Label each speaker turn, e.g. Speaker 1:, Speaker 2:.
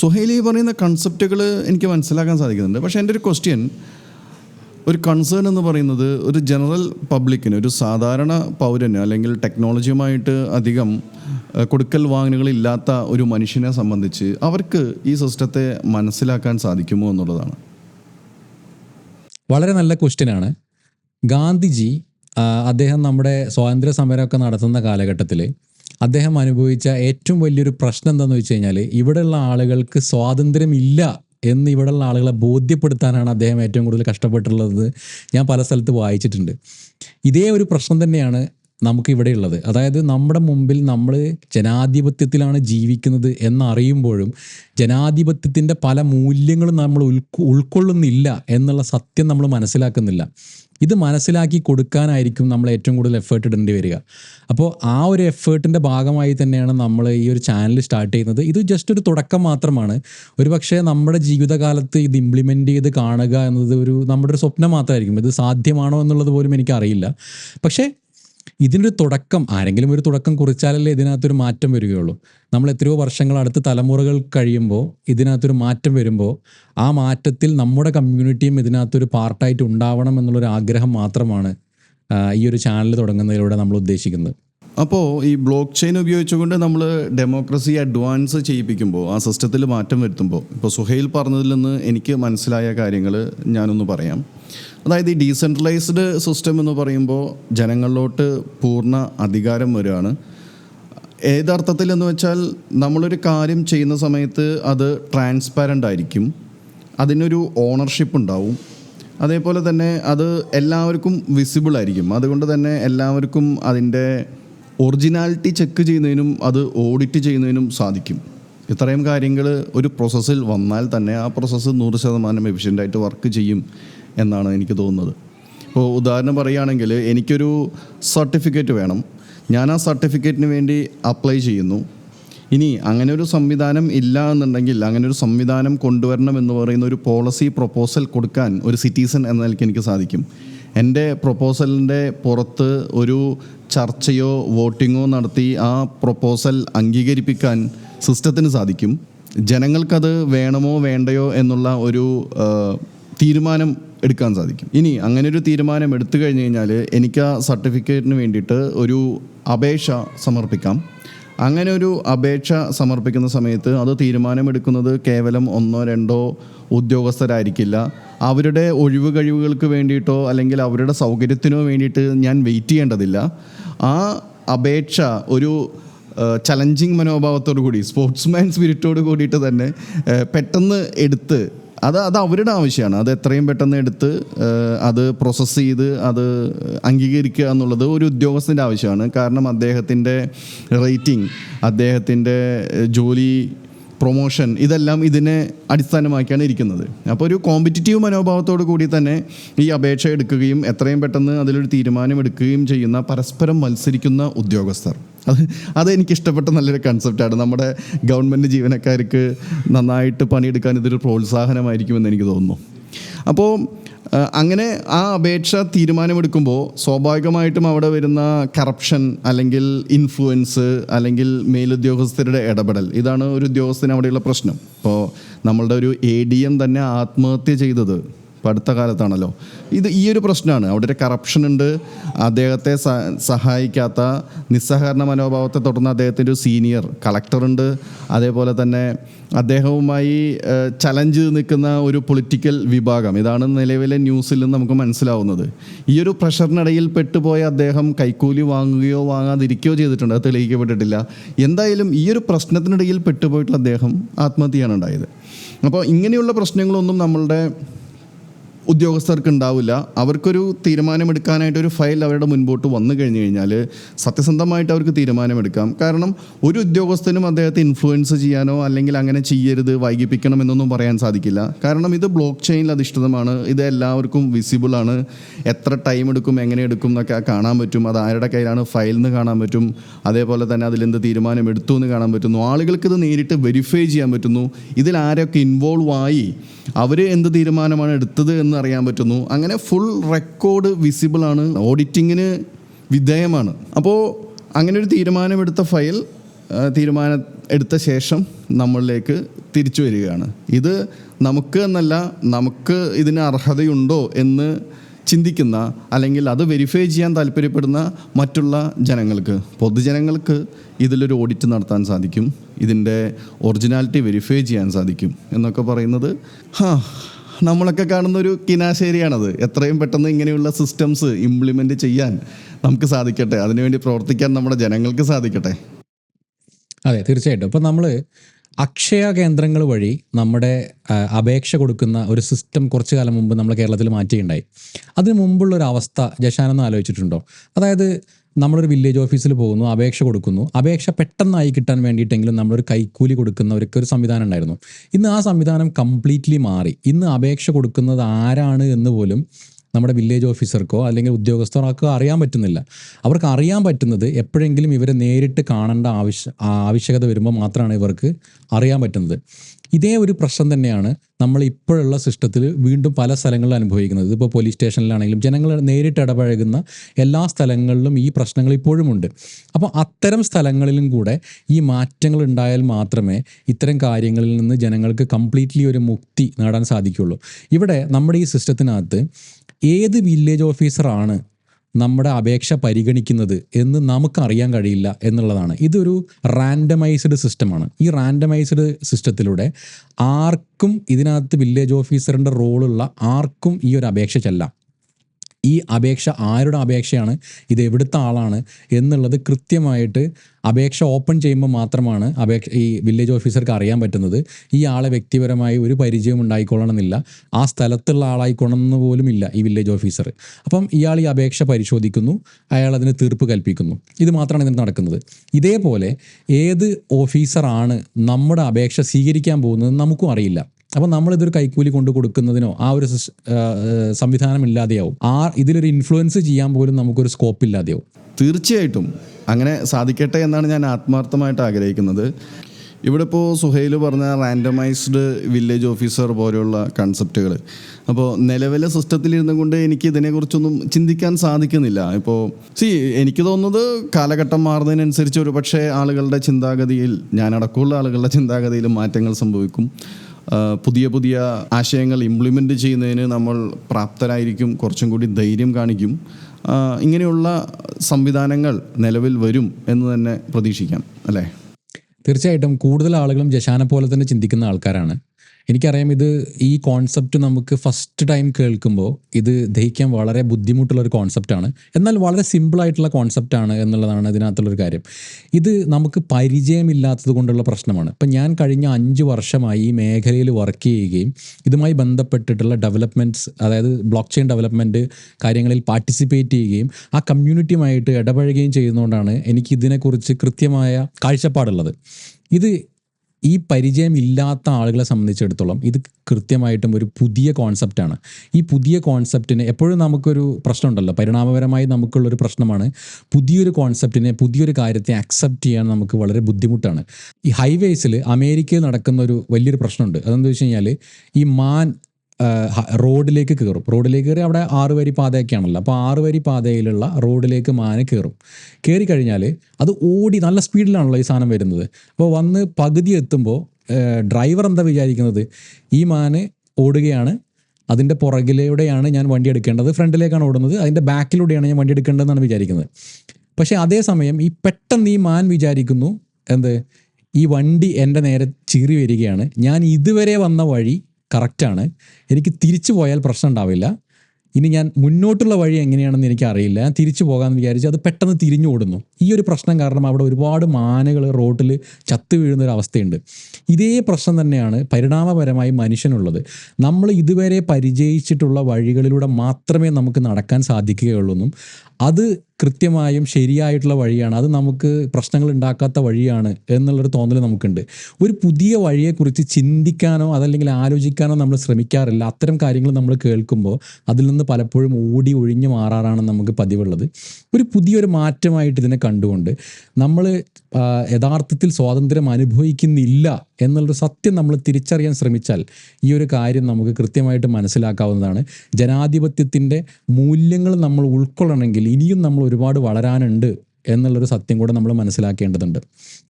Speaker 1: സുഹൈലി പറയുന്ന കൺസെപ്റ്റുകൾ എനിക്ക് മനസ്സിലാക്കാൻ സാധിക്കുന്നുണ്ട്. പക്ഷേ എന്റെ ഒരു ക്വസ്റ്റ്യൻ ഒരു കൺസേൺ എന്ന് പറയുന്നത് ഒരു ജനറൽ പബ്ലിക്കിന് ഒരു സാധാരണ പൗരന് അല്ലെങ്കിൽ ടെക്നോളജിയുമായിട്ട് അധികം കൊടുക്കൽ വാങ്ങലുകളില്ലാത്ത ഒരു മനുഷ്യനെ സംബന്ധിച്ച് അവർക്ക് ഈ സിസ്റ്റത്തെ മനസ്സിലാക്കാൻ സാധിക്കുമോ എന്നുള്ളതാണ്.
Speaker 2: വളരെ നല്ല ക്വസ്റ്റ്യനാണ് ഗാന്ധിജി അദ്ദേഹം നമ്മുടെ സ്വാതന്ത്ര്യ സമരമൊക്കെ നടത്തുന്ന കാലഘട്ടത്തിൽ അദ്ദേഹം അനുഭവിച്ച ഏറ്റവും വലിയൊരു പ്രശ്നം എന്താണെന്ന് വെച്ച് കഴിഞ്ഞാൽ ഇവിടെയുള്ള ആളുകൾക്ക് സ്വാതന്ത്ര്യമില്ല എന്ന് ഇവിടെയുള്ള ആളുകളെ ബോധ്യപ്പെടുത്താനാണ് അദ്ദേഹം ഏറ്റവും കൂടുതൽ കഷ്ടപ്പെട്ടുള്ളത് ഞാൻ പല സ്ഥലത്ത് വായിച്ചിട്ടുണ്ട്. ഇതേ ഒരു പ്രശ്നം തന്നെയാണ് നമുക്ക് ഇവിടെ ഉള്ളത്. അതായത് നമ്മുടെ മുമ്പിൽ നമ്മൾ ജനാധിപത്യത്തിലാണ് ജീവിക്കുന്നത് എന്നറിയുമ്പോഴും ജനാധിപത്യത്തിന്റെ പല മൂല്യങ്ങളും നമ്മൾ ഉൾക്കൊ ഉൾക്കൊള്ളുന്നില്ല എന്നുള്ള സത്യം നമ്മൾ മനസ്സിലാക്കുന്നില്ല. ഇത് മനസ്സിലാക്കി കൊടുക്കാനായിരിക്കും നമ്മൾ ഏറ്റവും കൂടുതൽ എഫേർട്ട് ഇടേണ്ടി വരിക. അപ്പോൾ ആ ഒരു എഫേർട്ടിന്റെ ഭാഗമായി തന്നെയാണ് നമ്മൾ ഈ ഒരു ചാനൽ സ്റ്റാർട്ട് ചെയ്യുന്നത്. ഇത് ജസ്റ്റ് ഒരു തുടക്കം മാത്രമാണ്. ഒരു പക്ഷേ നമ്മുടെ ജീവിതകാലത്ത് ഇത് ഇംപ്ലിമെന്റ് ചെയ്ത് കാണുക എന്നത് ഒരു നമ്മുടെ ഒരു സ്വപ്നം മാത്രമായിരിക്കും. ഇത് സാധ്യമാണോ എന്നുള്ളത് പോലും എനിക്കറിയില്ല. പക്ഷേ ഇതിനൊരു തുടക്കം ആരെങ്കിലും ഒരു തുടക്കം കുറിച്ചാലല്ലേ ഇതിനകത്തൊരു മാറ്റം വരികയുള്ളൂ. നമ്മൾ എത്രയോ വർഷങ്ങൾ അടുത്ത തലമുറകൾ കഴിയുമ്പോൾ ഇതിനകത്തൊരു മാറ്റം വരുമ്പോൾ ആ മാറ്റത്തിൽ നമ്മുടെ കമ്മ്യൂണിറ്റിയും ഇതിനകത്തൊരു പാർട്ടായിട്ട് ഉണ്ടാവണം എന്നുള്ളൊരു ആഗ്രഹം മാത്രമാണ് ഈ ഒരു ചാനൽ തുടങ്ങുന്നതിലൂടെ നമ്മൾ ഉദ്ദേശിക്കുന്നത്.
Speaker 1: അപ്പോൾ ഈ ബ്ലോക്ക് ചെയിൻ ഉപയോഗിച്ചുകൊണ്ട് നമ്മൾ ഡെമോക്രസി അഡ്വാൻസ് ചെയ്യിപ്പിക്കുമ്പോൾ ആ സിസ്റ്റത്തിൽ മാറ്റം വരുത്തുമ്പോൾ ഇപ്പോൾ സുഹൈൽ പറഞ്ഞതിൽ നിന്ന് എനിക്ക് മനസ്സിലായ കാര്യങ്ങൾ ഞാനൊന്ന് പറയാം. അതായത് ഈ ഡീസെൻട്രലൈസ്ഡ് സിസ്റ്റം എന്ന് പറയുമ്പോൾ ജനങ്ങളിലോട്ട് പൂർണ അധികാരം വരികയാണ്. ഏതർത്ഥത്തിൽ എന്ന് വെച്ചാൽ നമ്മളൊരു കാര്യം ചെയ്യുന്ന സമയത്ത് അത് ട്രാൻസ്പാരന്റ് ആയിരിക്കും. അതിനൊരു ഓണർഷിപ്പ് ഉണ്ടാവും. അതേപോലെ തന്നെ അത് എല്ലാവർക്കും വിസിബിൾ ആയിരിക്കും. അതുകൊണ്ട് തന്നെ എല്ലാവർക്കും അതിന്റെ ഒറിജിനാലിറ്റി ചെക്ക് ചെയ്യുന്നതിനും അത് ഓഡിറ്റ് ചെയ്യുന്നതിനും സാധിക്കും. ഇത്രയും കാര്യങ്ങൾ ഒരു പ്രോസസ്സിൽ വന്നാൽ തന്നെ ആ പ്രോസസ്സ് നൂറ് ശതമാനം എഫിഷ്യന്റായിട്ട് വർക്ക് ചെയ്യും. എന്നാണ് എനിക്ക് തോന്നുന്നത്. ഇപ്പോൾ ഉദാഹരണം പറയുകയാണെങ്കിൽ എനിക്കൊരു സർട്ടിഫിക്കറ്റ് വേണം. ഞാൻ ആ സർട്ടിഫിക്കറ്റിന് വേണ്ടി അപ്ലൈ ചെയ്യുന്നു. ഇനി അങ്ങനെ ഒരു സംവിധാനം ഇല്ല എന്നുണ്ടെങ്കിൽ അങ്ങനെ ഒരു സംവിധാനം കൊണ്ടുവരണം എന്ന് പറയുന്ന ഒരു പോളിസി പ്രൊപ്പോസൽ കൊടുക്കാൻ ഒരു സിറ്റിസൺ എന്ന നിലയ്ക്ക് എനിക്ക് സാധിക്കും. എന്റെ പ്രൊപ്പോസലിന്റെ പുറത്ത് ഒരു ചർച്ചയോ വോട്ടിങ്ങോ നടത്തി ആ പ്രൊപ്പോസൽ അംഗീകരിപ്പിക്കാൻ സിസ്റ്റത്തിന് സാധിക്കും. ജനങ്ങൾക്കത് വേണമോ വേണ്ടയോ എന്നുള്ള ഒരു തീരുമാനം എടുക്കാൻ സാധിക്കും. ഇനി അങ്ങനെ ഒരു തീരുമാനം എടുത്തു കഴിഞ്ഞ് കഴിഞ്ഞാൽ എനിക്ക് ആ സർട്ടിഫിക്കറ്റിന് വേണ്ടിയിട്ട് ഒരു അപേക്ഷ സമർപ്പിക്കാം. അങ്ങനെ ഒരു അപേക്ഷ സമർപ്പിക്കുന്ന സമയത്ത് അത് തീരുമാനമെടുക്കുന്നത് കേവലം ഒന്നോ രണ്ടോ ഉദ്യോഗസ്ഥരായിരിക്കില്ല. അവരുടെ ഒഴിവ് കഴിവുകൾക്ക് വേണ്ടിയിട്ടോ അല്ലെങ്കിൽ അവരുടെ സൗകര്യത്തിനോ വേണ്ടിയിട്ട് ഞാൻ വെയിറ്റ് ചെയ്യേണ്ടതില്ല. ആ അപേക്ഷ ഒരു ചലഞ്ചിങ് മനോഭാവത്തോടു കൂടി സ്പോർട്സ്മാൻ സ്പിരിറ്റോട് കൂടിയിട്ട് തന്നെ പെട്ടെന്ന് എടുത്ത് അത് അത് അവരുടെ ആവശ്യമാണ്. അത് എത്രയും പെട്ടെന്ന് എടുത്ത് അത് പ്രോസസ്സ് ചെയ്ത് അത് അംഗീകരിക്കുക എന്നുള്ളത് ഒരു ഉദ്യോഗസ്ഥന്റെ ആവശ്യമാണ്. കാരണം അദ്ദേഹത്തിന്റെ റേറ്റിംഗ് അദ്ദേഹത്തിന്റെ ജോലി പ്രൊമോഷൻ ഇതെല്ലാം ഇതിനെ അടിസ്ഥാനമാക്കിയാണ് ഇരിക്കുന്നത്. അപ്പോൾ ഒരു കോമ്പറ്റിറ്റീവ് മനോഭാവത്തോടു കൂടി തന്നെ ഈ അപേക്ഷ എടുക്കുകയും എത്രയും പെട്ടെന്ന് അതിലൊരു തീരുമാനം എടുക്കുകയും ചെയ്യുന്ന പരസ്പരം മത്സരിക്കുന്ന ഉദ്യോഗസ്ഥർ. അത് അതെനിക്ക് ഇഷ്ടപ്പെട്ട നല്ലൊരു കൺസെപ്റ്റാണ് നമ്മുടെ ഗവൺമെന്റ് ജീവനക്കാർക്ക് നന്നായിട്ട് പണിയെടുക്കാൻ ഇതൊരു പ്രോത്സാഹനമായിരിക്കുമെന്ന് എനിക്ക് തോന്നുന്നു. അപ്പോൾ അങ്ങനെ ആ അപേക്ഷ തീരുമാനമെടുക്കുമ്പോൾ സ്വാഭാവികമായിട്ടും അവിടെ വരുന്ന കറപ്ഷൻ അല്ലെങ്കിൽ ഇൻഫ്ലുവൻസ് അല്ലെങ്കിൽ മേലുദ്യോഗസ്ഥരുടെ ഇടപെടൽ ഇതാണ് ഒരു ഉദ്യോഗസ്ഥന് അവിടെയുള്ള പ്രശ്നം. ഇപ്പോൾ നമ്മളുടെ ഒരു എ ഡി എം തന്നെ ആത്മഹത്യ ചെയ്തത് ഇപ്പോൾ അടുത്ത കാലത്താണല്ലോ. ഇത് ഈ ഒരു പ്രശ്നമാണ് അവിടെ ഒരു കറപ്ഷൻ ഉണ്ട്. അദ്ദേഹത്തെ സഹായിക്കാത്ത നിസ്സഹകരണ മനോഭാവത്തെ തുടർന്ന് അദ്ദേഹത്തിന്റെ ഒരു സീനിയർ കളക്ടറുണ്ട് അതേപോലെ തന്നെ അദ്ദേഹവുമായി ചലഞ്ച് നിൽക്കുന്ന ഒരു പൊളിറ്റിക്കൽ വിഭാഗം. ഇതാണ് നിലവിലെ ന്യൂസിൽ നിന്ന് നമുക്ക് മനസ്സിലാവുന്നത്. ഈ ഒരു പ്രഷറിനിടയിൽ പെട്ടുപോയ അദ്ദേഹം കൈക്കൂലി വാങ്ങുകയോ വാങ്ങാതിരിക്കുകയോ ചെയ്തിട്ടുണ്ട്. അത് തെളിയിക്കപ്പെട്ടിട്ടില്ല. എന്തായാലും ഈ ഒരു പ്രശ്നത്തിനിടയിൽ പെട്ടുപോയിട്ടുള്ള അദ്ദേഹം ആത്മഹത്യയാണ് ഉണ്ടായത്. അപ്പോൾ ഇങ്ങനെയുള്ള പ്രശ്നങ്ങളൊന്നും നമ്മളുടെ ഉദ്യോഗസ്ഥർക്ക് ഉണ്ടാവില്ല അവർക്കൊരു തീരുമാനമെടുക്കാനായിട്ട് ഒരു ഫയൽ അവരുടെ മുൻപോട്ട് വന്നു കഴിഞ്ഞു കഴിഞ്ഞാൽ സത്യസന്ധമായിട്ട് അവർക്ക് തീരുമാനമെടുക്കാം. കാരണം ഒരു ഉദ്യോഗസ്ഥനും അദ്ദേഹത്തെ ഇൻഫ്ലുവൻസ് ചെയ്യാനോ അല്ലെങ്കിൽ അങ്ങനെ ചെയ്യരുത് വൈകിപ്പിക്കണം എന്നൊന്നും പറയാൻ സാധിക്കില്ല. കാരണം ഇത് ബ്ലോക്ക് ചെയിനിൽ അധിഷ്ഠിതമാണ്. ഇത് എല്ലാവർക്കും വിസിബിൾ ആണ്. എത്ര ടൈം എടുക്കും എങ്ങനെ എടുക്കും എന്നൊക്കെ കാണാൻ പറ്റും. അത് ആരുടെ കയ്യിലാണ്? ഫയൽ എന്ന് കാണാൻ പറ്റും. അതേപോലെ തന്നെ അതിലെന്ത് തീരുമാനം എടുത്തു എന്ന് കാണാൻ പറ്റുന്നു. ആളുകൾക്ക് ഇത് നേരിട്ട് വെരിഫൈ ചെയ്യാൻ പറ്റുന്നു. ഇതിൽ ആരൊക്കെ ഇൻവോൾവ് ആയി അവർ എന്ത് തീരുമാനമാണ് എടുത്തത് എന്ന് അറിയാൻ പറ്റുന്നു. അങ്ങനെ ഫുൾ റെക്കോർഡ് വിസിബിൾ ആണ്. ഓഡിറ്റിങ്ങിന് വിധേയമാണ്. അപ്പോൾ അങ്ങനെ ഒരു തീരുമാനമെടുത്ത ഫയൽ തീരുമാന എടുത്ത ശേഷം നമ്മളിലേക്ക് തിരിച്ചു വരികയാണ്. ഇത് നമുക്ക് എന്നല്ല നമുക്ക് ഇതിന് അർഹതയുണ്ടോ എന്ന് ചിന്തിക്കുന്ന അല്ലെങ്കിൽ അത് വെരിഫൈ ചെയ്യാൻ താല്പര്യപ്പെടുന്ന മറ്റുള്ള ജനങ്ങൾക്ക് പൊതുജനങ്ങൾക്ക് ഇതിലൊരു ഓഡിറ്റ് നടത്താൻ സാധിക്കും. ഇതിന്റെ ഒറിജിനാലിറ്റി വെരിഫൈ ചെയ്യാൻ സാധിക്കും എന്നൊക്കെ പറയുന്നത് ഹാ നമ്മളൊക്കെ കാണുന്ന ഒരു കിനാശേരിയാണത്. എത്രയും പെട്ടെന്ന് ഇങ്ങനെയുള്ള സിസ്റ്റംസ് ഇംപ്ലിമെന്റ് ചെയ്യാൻ നമുക്ക് സാധിക്കട്ടെ. അതിനുവേണ്ടി പ്രവർത്തിക്കാൻ നമ്മുടെ ജനങ്ങൾക്ക് സാധിക്കട്ടെ.
Speaker 2: അതെ തീർച്ചയായിട്ടും. ഇപ്പം നമ്മൾ അക്ഷയ കേന്ദ്രങ്ങൾ വഴി നമ്മുടെ അപേക്ഷ കൊടുക്കുന്ന ഒരു സിസ്റ്റം കുറച്ചു കാലം മുമ്പ് നമ്മൾ കേരളത്തിൽ മാറ്റിയുണ്ടായി അതിന് മുമ്പുള്ള ഒരു അവസ്ഥ ജഷാനൊന്ന് ആലോചിച്ചിട്ടുണ്ടോ? അതായത് നമ്മളൊരു വില്ലേജ് ഓഫീസിൽ പോകുന്നു അപേക്ഷ കൊടുക്കുന്നു. അപേക്ഷ പെട്ടെന്നായി കിട്ടാൻ വേണ്ടിയിട്ടെങ്കിലും നമ്മളൊരു കൈക്കൂലി കൊടുക്കുന്ന ഒരു സംവിധാനം ഉണ്ടായിരുന്നു. ഇന്ന് ആ സംവിധാനം കംപ്ലീറ്റ്ലി മാറി. ഇന്ന് അപേക്ഷ കൊടുക്കുന്നത് ആരാണ് എന്ന് പോലും നമ്മുടെ വില്ലേജ് ഓഫീസർക്കോ അല്ലെങ്കിൽ ഉദ്യോഗസ്ഥർക്കോ അറിയാൻ പറ്റുന്നില്ല. അവർക്ക് അറിയാൻ പറ്റുന്നത് എപ്പോഴെങ്കിലും ഇവരെ നേരിട്ട് കാണേണ്ട ആവശ്യ ആവശ്യകത വരുമ്പോൾ മാത്രമാണ് ഇവർക്ക് അറിയാൻ പറ്റുന്നത്. ഇതേ ഒരു പ്രശ്നം തന്നെയാണ് നമ്മൾ ഇപ്പോഴുള്ള സിസ്റ്റത്തിൽ വീണ്ടും പല സ്ഥലങ്ങളിൽ അനുഭവിക്കുന്നത്. ഇതിപ്പോൾ പോലീസ് സ്റ്റേഷനിലാണെങ്കിലും ജനങ്ങൾ നേരിട്ട് ഇടപഴകുന്ന എല്ലാ സ്ഥലങ്ങളിലും ഈ പ്രശ്നങ്ങൾ ഇപ്പോഴും ഉണ്ട്. അപ്പോൾ അത്തരം സ്ഥലങ്ങളിലും കൂടെ ഈ മാറ്റങ്ങൾ ഉണ്ടായാൽ മാത്രമേ ഇത്തരം കാര്യങ്ങളിൽ നിന്ന് ജനങ്ങൾക്ക് കംപ്ലീറ്റ്ലി ഒരു മുക്തി നേടാൻ സാധിക്കുകയുള്ളൂ. ഇവിടെ നമ്മുടെ ഈ സിസ്റ്റത്തിനകത്ത് ഏത് വില്ലേജ് ഓഫീസറാണ് നമ്മുടെ അപേക്ഷ പരിഗണിക്കുന്നത് എന്ന് നമുക്ക് അറിയാൻ കഴിയില്ല എന്നുള്ളതാണ്. ഇതൊരു റാൻഡമൈസ്ഡ് സിസ്റ്റമാണ് ഈ റാൻഡമൈസ്ഡ് സിസ്റ്റത്തിലൂടെ ആർക്കും ഇതിനകത്ത് വില്ലേജ് ഓഫീസറിന്റെ റോളുള്ള ആർക്കും ഈ ഒരു അപേക്ഷ ചെല്ലാം. ഈ അപേക്ഷ ആരുടെ അപേക്ഷയാണ്? ഇത് എവിടുത്തെ ആളാണ്? എന്നുള്ളത് കൃത്യമായിട്ട് അപേക്ഷ ഓപ്പൺ ചെയ്യുമ്പോൾ മാത്രമാണ് അപേക്ഷ ഈ വില്ലേജ് ഓഫീസർക്ക് അറിയാൻ പറ്റുന്നത്. ഈ ആളെ വ്യക്തിപരമായി ഒരു പരിചയം ഉണ്ടായിക്കൊള്ളണമെന്നില്ല. ആ സ്ഥലത്തുള്ള ആളായിക്കൊള്ളണമെന്ന് പോലും ഇല്ല ഈ വില്ലേജ് ഓഫീസർ. അപ്പം ഇയാൾ ഈ അപേക്ഷ പരിശോധിക്കുന്നു. അയാൾ അതിന് തീർപ്പ് കൽപ്പിക്കുന്നു. ഇത് മാത്രമാണ് ഇതിന് നടക്കുന്നത്. ഇതേപോലെ ഏത് ഓഫീസറാണ് നമ്മുടെ അപേക്ഷ സ്വീകരിക്കാൻ പോകുന്നത് നമുക്കും അറിയില്ല. അപ്പം നമ്മളിതൊരു കൈക്കൂലി കൊണ്ട് കൊടുക്കുന്നതിനോ ആ ഒരു സംവിധാനം ഇല്ലാതെയാവും ആ ഇതിലൊരു ഇൻഫ്ലുവൻസ് ചെയ്യാൻ പോലും നമുക്കൊരു സ്കോപ്പ് ഇല്ലാതെയാവും.
Speaker 1: തീർച്ചയായിട്ടും. അങ്ങനെ സാധിക്കട്ടെ എന്നാണ് ഞാൻ ആത്മാർത്ഥമായിട്ട് ആഗ്രഹിക്കുന്നത്. ഇവിടെ ഇപ്പോൾ സുഹൈൽ പറഞ്ഞ റാൻഡമൈസ്ഡ് വില്ലേജ് ഓഫീസർ പോലെയുള്ള കൺസെപ്റ്റുകൾ അപ്പോൾ നിലവിലെ സിസ്റ്റത്തിൽ ഇരുന്നു കൊണ്ട് എനിക്ക് ഇതിനെക്കുറിച്ചൊന്നും ചിന്തിക്കാൻ സാധിക്കുന്നില്ല. ഇപ്പോൾ സി എനിക്ക് തോന്നുന്നത് കാലഘട്ടം മാറുന്നതിനനുസരിച്ച് ഒരു പക്ഷേ ആളുകളുടെ ചിന്താഗതിയിൽ ഞാനടക്കമുള്ള ആളുകളുടെ ചിന്താഗതിയിൽ മാറ്റങ്ങൾ സംഭവിക്കും. പുതിയ പുതിയ ആശയങ്ങൾ ഇംപ്ലിമെന്റ് ചെയ്യുന്നതിന് നമ്മൾ പ്രാപ്തരായിരിക്കും കുറച്ചും കൂടി ധൈര്യം കാണിക്കും. ഇങ്ങനെയുള്ള സംവിധാനങ്ങൾ നിലവിൽ വരും എന്ന് തന്നെ പ്രതീക്ഷിക്കാം അല്ലേ?
Speaker 2: തീർച്ചയായിട്ടും കൂടുതൽ ആളുകളും ജശാനെ പോലെ തന്നെ ചിന്തിക്കുന്ന ആൾക്കാരാണ്. എനിക്കറിയാം ഇത് ഈ കോൺസെപ്റ്റ് നമുക്ക് ഫസ്റ്റ് ടൈം കേൾക്കുമ്പോൾ ഇത് ദഹിക്കാൻ വളരെ ബുദ്ധിമുട്ടുള്ള ഒരു കോൺസെപ്റ്റാണ് എന്നാൽ വളരെ സിമ്പിൾ ആയിട്ടുള്ള കോൺസെപ്റ്റാണ് എന്നുള്ളതാണ് ഇതിനകത്തുള്ളൊരു കാര്യം. ഇത് നമുക്ക് പരിചയമില്ലാത്തത് കൊണ്ടുള്ള പ്രശ്നമാണ്. ഇപ്പം ഞാൻ കഴിഞ്ഞ അഞ്ച് വർഷമായി ഈ മേഖലയിൽ വർക്ക് ചെയ്യുകയും ഇതുമായി ബന്ധപ്പെട്ടിട്ടുള്ള ഡെവലപ്മെന്റ്സ് അതായത് ബ്ലോക്ക് ചെയിൻ ഡെവലപ്മെന്റ് കാര്യങ്ങളിൽ പാർട്ടിസിപ്പേറ്റ് ചെയ്യുകയും ആ കമ്മ്യൂണിറ്റിയുമായിട്ട് ഇടപഴകുകയും ചെയ്യുന്നതുകൊണ്ടാണ് എനിക്ക് ഇതിനെക്കുറിച്ച് കൃത്യമായ കാഴ്ചപ്പാടുള്ളത്. ഇത് ഈ പരിചയമില്ലാത്ത ആളുകളെ സംബന്ധിച്ചിടത്തോളം ഇത് കൃത്യമായിട്ടും ഒരു പുതിയ കോൺസെപ്റ്റാണ് ഈ പുതിയ കോൺസെപ്റ്റിന് എപ്പോഴും നമുക്കൊരു പ്രശ്നമുണ്ടല്ലോ. പരിണാമപരമായി നമുക്കുള്ളൊരു പ്രശ്നമാണ്. പുതിയൊരു കോൺസെപ്റ്റിനെ പുതിയൊരു കാര്യത്തെ അക്സെപ്റ്റ് ചെയ്യാൻ നമുക്ക് വളരെ ബുദ്ധിമുട്ടാണ്. ഈ ഹൈവേസിൽ അമേരിക്കയിൽ നടക്കുന്ന ഒരു വലിയൊരു പ്രശ്നമുണ്ട്. അതെന്താ വെച്ച് കഴിഞ്ഞാൽ ഈ മാൻ റോഡിലേക്ക് കയറും. റോഡിലേക്ക് കയറി അവിടെ ആറ് വരി പാതയൊക്കെയാണല്ലോ. അപ്പോൾ ആറ് വരി പാതയിലുള്ള റോഡിലേക്ക് മാന കയറും. കയറി കഴിഞ്ഞാൽ അത് ഓടി നല്ല സ്പീഡിലാണല്ലോ ഈ സാധനം വരുന്നത്. അപ്പോൾ വന്ന് പകുതി എത്തുമ്പോൾ ഡ്രൈവർ എന്താ വിചാരിക്കുന്നത്? ഈ മാന് ഓടുകയാണ്. അതിന്റെ പുറകിലൂടെയാണ് ഞാൻ വണ്ടി എടുക്കേണ്ടത്. ഫ്രണ്ടിലേക്കാണ് ഓടുന്നത്. അതിന്റെ ബാക്കിലൂടെയാണ് ഞാൻ വണ്ടി എടുക്കേണ്ടതെന്നാണ് വിചാരിക്കുന്നത്. പക്ഷേ അതേസമയം ഈ പെട്ടെന്ന് ഈ മാൻ വിചാരിക്കുന്നു എന്ത്? ഈ വണ്ടി എന്റെ നേരെ ചീറി വരികയാണ്. ഞാൻ ഇതുവരെ വന്ന വഴി കറക്റ്റാണ്. എനിക്ക് തിരിച്ചു പോയാൽ പ്രശ്നം ഉണ്ടാവില്ല. ഇനി ഞാൻ മുന്നോട്ടുള്ള വഴി എങ്ങനെയാണെന്ന് എനിക്ക് അറിയില്ല. ഞാൻ തിരിച്ചു പോകാമെന്ന് വിചാരിച്ച് അത് പെട്ടെന്ന് തിരിഞ്ഞു ഓടുന്നു. ഈ ഒരു പ്രശ്നം കാരണം അവിടെ ഒരുപാട് മാനകൾ റോട്ടിൽ ചത്തു വീഴുന്ന ഒരു അവസ്ഥയുണ്ട്. ഇതേ പ്രശ്നം തന്നെയാണ് പരിണാമപരമായി മനുഷ്യനുള്ളത്. നമ്മൾ ഇതുവരെ പരിചയിച്ചിട്ടുള്ള വഴികളിലൂടെ മാത്രമേ നമുക്ക് നടക്കാൻ സാധിക്കുകയുള്ളൂ അത് കൃത്യമായും ശരിയായിട്ടുള്ള വഴിയാണ്. അത് നമുക്ക് പ്രശ്നങ്ങൾ ഉണ്ടാക്കാത്ത വഴിയാണ് എന്നുള്ളൊരു തോന്നൽ നമുക്കുണ്ട്. ഒരു പുതിയ വഴിയെക്കുറിച്ച് ചിന്തിക്കാനോ അതല്ലെങ്കിൽ ആലോചിക്കാനോ നമ്മൾ ശ്രമിക്കാറില്ല. അത്തരം കാര്യങ്ങൾ നമ്മൾ കേൾക്കുമ്പോൾ അതിൽ നിന്ന് പലപ്പോഴും ഓടി ഒഴിഞ്ഞു മാറാറാണ് നമുക്ക് പതിവുള്ളത്. ഒരു പുതിയൊരു മാറ്റമായിട്ട് ഇതിനെ കണ്ടുകൊണ്ട് നമ്മൾ യഥാർത്ഥത്തിൽ സ്വാതന്ത്ര്യം അനുഭവിക്കുന്നില്ല എന്നുള്ളൊരു സത്യം നമ്മൾ തിരിച്ചറിയാൻ ശ്രമിച്ചാൽ ഈ ഒരു കാര്യം നമുക്ക് കൃത്യമായിട്ട് മനസ്സിലാക്കാവുന്നതാണ്. ജനാധിപത്യത്തിന്റെ മൂല്യങ്ങൾ നമ്മൾ ഉൾക്കൊള്ളണമെങ്കിൽ ഇനിയും നമ്മൾ ഒരുപാട് വളരാനുണ്ട് എന്നുള്ളൊരു സത്യം കൂടെ നമ്മൾ മനസ്സിലാക്കേണ്ടതുണ്ട്.